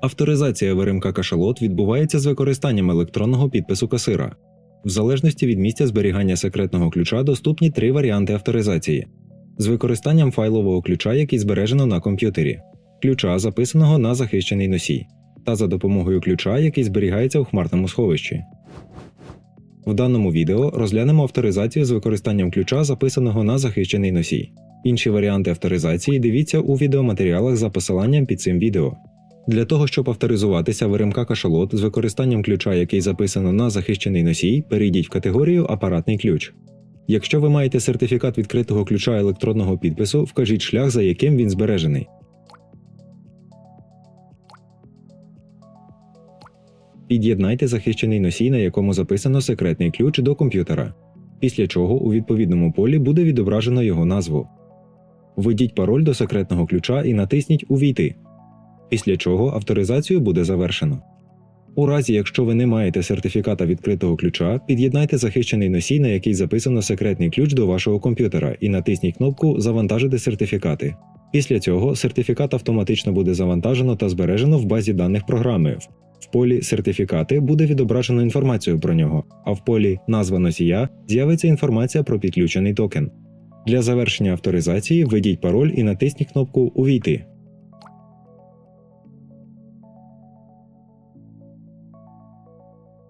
Авторизація в РМК Кашалот відбувається з використанням електронного підпису касира. В залежності від місця зберігання секретного ключа доступні три варіанти авторизації: з використанням файлового ключа, який збережено на комп'ютері, ключа, записаного на захищений носій, та за допомогою ключа, який зберігається у хмарному сховищі. В даному відео розглянемо авторизацію з використанням ключа, записаного на захищений носій. Інші варіанти авторизації дивіться у відеоматеріалах за посиланням під цим відео. Для того, щоб авторизуватися в РМК Кашалот з використанням ключа, який записано на захищений носій, перейдіть в категорію Апаратний ключ. Якщо ви маєте сертифікат відкритого ключа електронного підпису, вкажіть шлях, за яким він збережений. Під'єднайте захищений носій, на якому записано секретний ключ до комп'ютера, після чого у відповідному полі буде відображено його назву. Введіть пароль до секретного ключа і натисніть Увійти, після чого авторизацію буде завершено. У разі, якщо ви не маєте сертифіката відкритого ключа, під'єднайте захищений носій, на який записано секретний ключ до вашого комп'ютера, і натисніть кнопку Завантажити сертифікати. Після цього сертифікат автоматично буде завантажено та збережено в базі даних програми. В полі Сертифікати буде відображено інформацію про нього, а в полі Назва носія з'явиться інформація про підключений токен. Для завершення авторизації введіть пароль і натисніть кнопку Увійти.